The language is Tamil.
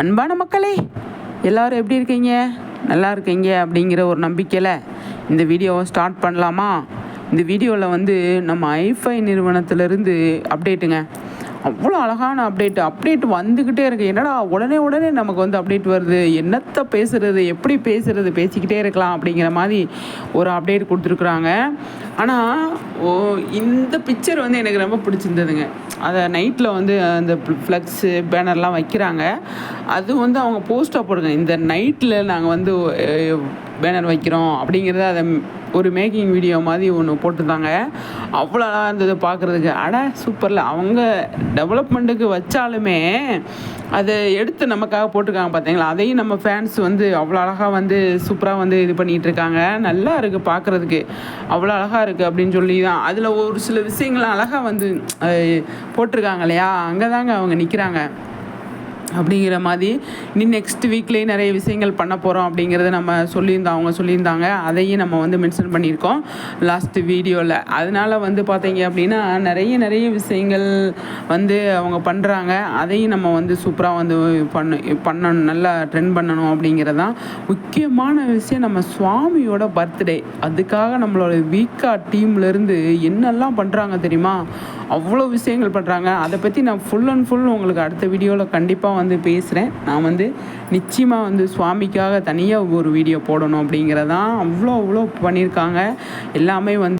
அன்பான மக்களே எல்லோரும் எப்படி இருக்கீங்க? நல்லா இருக்கீங்க அப்படிங்கிற ஒரு நம்பிக்கையில் இந்த வீடியோவை ஸ்டார்ட் பண்ணலாமா? இந்த வீடியோவில் வந்து நம்ம ஐஃபை நிறுவனத்திலேருந்து அப்டேட்டுங்க அவ்வளோ அழகான அப்டேட் அப்டேட் வந்துக்கிட்டே இருக்கு. என்னடா உடனே உடனே நமக்கு வந்து அப்டேட் வருது. என்னத்தை பேசுகிறது எப்படி பேசுகிறது பேசிக்கிட்டே இருக்கலாம் அப்படிங்கிற மாதிரி ஒரு அப்டேட் கொடுத்துருக்குறாங்க. ஆனால் ஓ இந்த பிக்சர் வந்து எனக்கு ரொம்ப பிடிச்சிருந்ததுங்க. அதை நைட்டில் வந்து அந்த ஃப்ளக்ஸு பேனர்லாம் வைக்கிறாங்க. அது வந்து அவங்க போஸ்ட்டாக போடுங்க. இந்த நைட்டில் நாங்கள் வந்து பேனர் வைக்கிறோம் அப்படிங்கிறத அதை ஒரு மேக்கிங் வீடியோ மாதிரி ஒன்று போட்டிருந்தாங்க. அவ்வளோ அழகாக இருந்தது பார்க்குறதுக்கு அட சூப்பரில் அவங்க டெவலப்மெண்ட்டுக்கு வச்சாலுமே அதை எடுத்து நமக்காக போட்டிருக்காங்க பார்த்தீங்களா அதையும் நம்ம ஃபேன்ஸ் வந்து அவ்வளோ அழகாக வந்து சூப்பராக வந்து இது பண்ணிகிட்டு இருக்காங்க. நல்லா இருக்குது பார்க்குறதுக்கு அவ்வளோ அழகாக இருக்குது அப்படின்னு சொல்லி தான் அதில் ஒரு சில விஷயங்கள்லாம் அழகாக வந்து போட்டிருக்காங்க இல்லையா? அங்கே தாங்க அவங்க நிற்கிறாங்க அப்படிங்கிற மாதிரி இனி நெக்ஸ்ட் வீக்லேயே நிறைய விஷயங்கள் பண்ண போகிறோம் அப்படிங்கிறத நம்ம சொல்லியிருந்தோம் அவங்க சொல்லியிருந்தாங்க. அதையும் நம்ம வந்து மென்ஷன் பண்ணியிருக்கோம் லாஸ்ட் வீடியோவில் அதனால் வந்து பார்த்தீங்க அப்படின்னா நிறைய நிறைய விஷயங்கள் வந்து அவங்க பண்ணுறாங்க அதையும் நம்ம வந்து சூப்பராக வந்து பண்ண பண்ணணும் நல்லா ட்ரெண்ட் பண்ணணும் அப்படிங்கிறதான் முக்கியமான விஷயம். நம்ம சுவாமியோட பர்த்டே அதுக்காக நம்மளோட வீக்கா டீம்லேருந்து என்னெல்லாம் பண்ணுறாங்க தெரியுமா? அவ்வளோ விஷயங்கள் பண்ணுறாங்க அதை பற்றி நான் ஃபுல் அண்ட் ஃபுல் உங்களுக்கு அடுத்த வீடியோவில் கண்டிப்பாக வந்து பேசுகிறேன் நான் வந்து நிச்சயமாக வந்து சுவாமிக்காக தனியாக ஒரு வீடியோ போடணும் அப்படிங்கிறதான் அவ்வளோ அவ்வளோ பண்ணியிருக்காங்க எல்லாமே வந்து